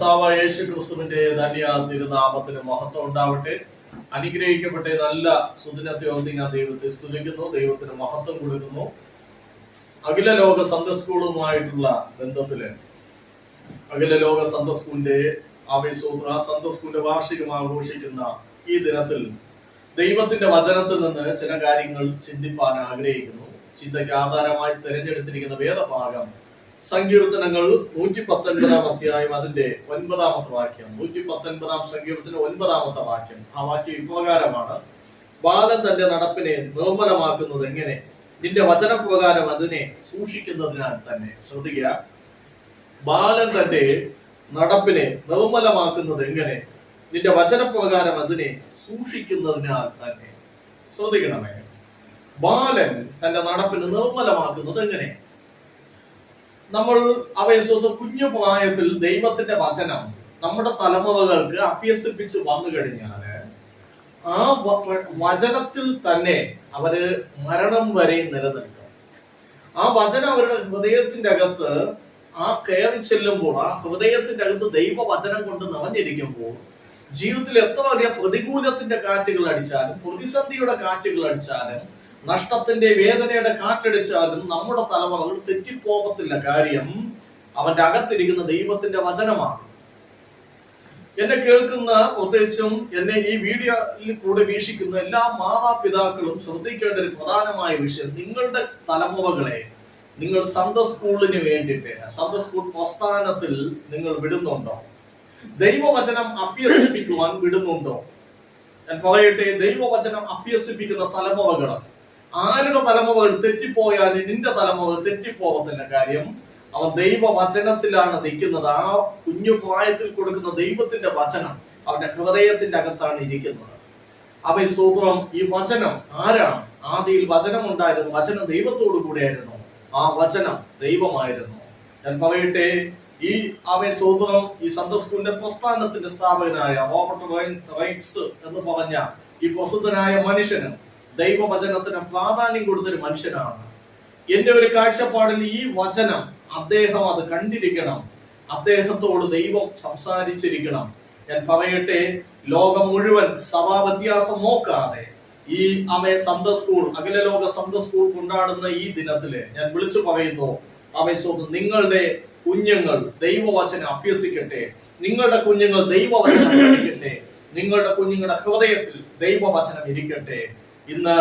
കർത്താവ് യേശു ക്രിസ്തുവിന്റെ ധന്യ തിരുനാമത്തിന് മഹത്വം ഉണ്ടാവട്ടെ. അനുഗ്രഹിക്കപ്പെട്ട നല്ല സുദിനത്തെ ഞാൻ ദൈവത്തെ സ്തുതിക്കുന്നു. ദൈവത്തിന് മഹത്വം കൊടുക്കുന്നു. അഖില ലോക സന്ത സ്കൂളുമായിട്ടുള്ള ബന്ധത്തിൽ അഖില ലോക സന്ത സ്കൂളിന്റെ ആവേശോത്ര സന്ത സ്കൂളിന്റെ വാർഷികം ആഘോഷിക്കുന്ന ഈ ദിനത്തിൽ ദൈവത്തിന്റെ വചനത്തിൽ നിന്ന് ചില കാര്യങ്ങൾ ചിന്തിപ്പാൻ ആഗ്രഹിക്കുന്നു. ചിന്തയ്ക്ക് ആധാരമായി തിരഞ്ഞെടുത്തിരിക്കുന്ന വേദഭാഗം സങ്കീർത്തനങ്ങൾ നൂറ്റി പത്തൊൻപതാം അധ്യായം അതിന്റെ ഒൻപതാമത്തെ വാക്യം. നൂറ്റി പത്തൊൻപതാം സങ്കീർത്തന ഒൻപതാമത്തെ വാക്യം. ആ വാക്യം ഇപ്രകാരമാണ്. ബാലൻ തന്റെ നടപ്പിനെ നിർമ്മലമാക്കുന്നത് എങ്ങനെ? നിന്റെ വചനപ്രകാരം അതിനെ സൂക്ഷിക്കുന്നതിനാൽ തന്നെ. ശ്രദ്ധിക്കുക. ബാലൻ തന്റെ നടപ്പിനെ നിർമ്മലമാക്കുന്നത് എങ്ങനെ? നിന്റെ വചനപ്രകാരം അതിനെ സൂക്ഷിക്കുന്നതിനാൽ തന്നെ. ശ്രദ്ധിക്കണമേ. ബാലൻ തന്റെ നടപ്പിന് നിർമ്മലമാക്കുന്നത് എങ്ങനെ? നമ്മൾ അവയെ സ്വന്തം കുഞ്ഞു പ്രായത്തിൽ ദൈവത്തിന്റെ വചനം നമ്മുടെ തലമുറകൾക്ക് അഭ്യസിപ്പിച്ച് വന്നു കഴിഞ്ഞാൽ ആ വചനത്തിൽ തന്നെ അവർ മരണം വരെ നിലനിൽക്കും. ആ വചനം അവരുടെ ഹൃദയത്തിന്റെ അകത്ത് ആ കയറി ചെല്ലുമ്പോൾ ആ ഹൃദയത്തിന്റെ അകത്ത് ദൈവവചനം കൊണ്ട് നിറഞ്ഞിരിക്കുമ്പോൾ ജീവിതത്തിൽ എത്ര വലിയ പ്രതികൂലത്തിന്റെ കാറ്റുകൾ അടിച്ചാലും പ്രതിസന്ധിയുടെ കാറ്റുകൾ അടിച്ചാലും നഷ്ടത്തിന്റെ വേദനയുടെ കാറ്റടിച്ചാലും നമ്മുടെ തലമുറകൾ തെറ്റിപ്പോകത്തില്ല. കാര്യം അവന്റെ അകത്തിരിക്കുന്ന ദൈവത്തിന്റെ വചനമാണ്. എന്നെ കേൾക്കുന്ന പ്രത്യേകിച്ചും എന്നെ ഈ വീഡിയോയിൽ കൂടെ വീക്ഷിക്കുന്ന എല്ലാ മാതാപിതാക്കളും ശ്രദ്ധിക്കേണ്ട ഒരു പ്രധാനമായ വിഷയം നിങ്ങളുടെ തലമുറകളെ നിങ്ങൾ സന്ത സ്കൂളിന് വേണ്ടിയിട്ട് സന്ത സ്കൂൾ പ്രസ്ഥാനത്തിൽ നിങ്ങൾ വിടുന്നുണ്ടോ? ദൈവവചനം അഭ്യസിപ്പിക്കുവാൻ വിടുന്നുണ്ടോ? ഞാൻ പറയട്ടെ ദൈവവചനം അഭ്യസിപ്പിക്കുന്ന തലമുറകൾ ആരുടെ തലമുറകൾ തെറ്റിപ്പോയാൽ നിന്റെ തലമുറ തെറ്റിപ്പോകത്തില്ല കാര്യം അവൻ ദൈവ വചനത്തിലാണ് നിൽക്കുന്നത്. ആ കുഞ്ഞു പ്രായത്തിൽ കൊടുക്കുന്ന ദൈവത്തിന്റെ വചനം അവന്റെ ഹൃദയത്തിന്റെ അകത്താണ് ഇരിക്കുന്നത്. അവ സൂത്രം ഈ വചനം ആരാണ്? ആദിയിൽ വചനം ഉണ്ടായിരുന്നു വചനം ദൈവത്തോടു കൂടെയായിരുന്നു. ആ വചനം ദൈവമായിരുന്നു. ഞാൻ പറയട്ടെ ഈ അവ സൂത്രം ഈ സന്ത സ്കൂളിന്റെ പ്രസ്ഥാനത്തിന്റെ സ്ഥാപകനായ റോബർട്ട് റൈറ്റ്സ് എന്ന് പറഞ്ഞ ഈ പ്രസിദ്ധനായ മനുഷ്യന് ദൈവവചനത്തിന് പ്രാധാന്യം കൊടുത്തൊരു മനുഷ്യനാണ്. എന്റെ ഒരു കാഴ്ചപ്പാടിൽ ഈ വചനം അദ്ദേഹം അത് കണ്ടിരിക്കണം. അദ്ദേഹത്തോട് ദൈവം സംസാരിച്ചിരിക്കണം. ഞാൻ പറയട്ടെ ലോകം മുഴുവൻ സഭാ വ്യത്യാസം നോക്കാതെ ഈ അമേ സന്ത സ്കൂൾ അഖില ലോക സന്ത സ്കൂൾ കൊണ്ടാടുന്ന ഈ ദിനത്തിൽ ഞാൻ വിളിച്ചു പറയുന്നു അമേ സ്വത്ത് നിങ്ങളുടെ കുഞ്ഞുങ്ങൾ ദൈവവചനം അഭ്യസിക്കട്ടെ. നിങ്ങളുടെ കുഞ്ഞുങ്ങൾ ദൈവവചനം പഠിക്കട്ടെ നിങ്ങളുടെ കുഞ്ഞുങ്ങളുടെ ഹൃദയത്തിൽ ദൈവവചനം ഇരിക്കട്ടെ. ഇന്ന്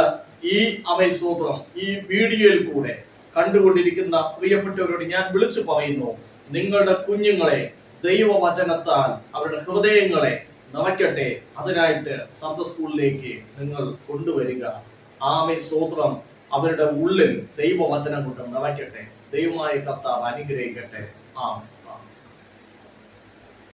ഈ അമയസ്തോത്രം ഈ വീഡിയോയിൽ കൂടെ കണ്ടുകൊണ്ടിരിക്കുന്ന പ്രിയപ്പെട്ടവരോട് ഞാൻ വിളിച്ചു പറയുന്നു നിങ്ങളുടെ കുഞ്ഞുങ്ങളെ ദൈവവചനത്താൽ അവരുടെ ഹൃദയങ്ങളെ നിറയ്ക്കട്ടെ. അതിനായിട്ട് സന്ത സ്കൂളിലേക്ക് നിങ്ങൾ കൊണ്ടുവരിക. ആമേ സ്തോത്രം അവരുടെ ഉള്ളിൽ ദൈവവചനം കൊണ്ട് നിറയ്ക്കട്ടെ. ദൈവമായ കർത്താവ് അനുഗ്രഹിക്കട്ടെ. ആമേ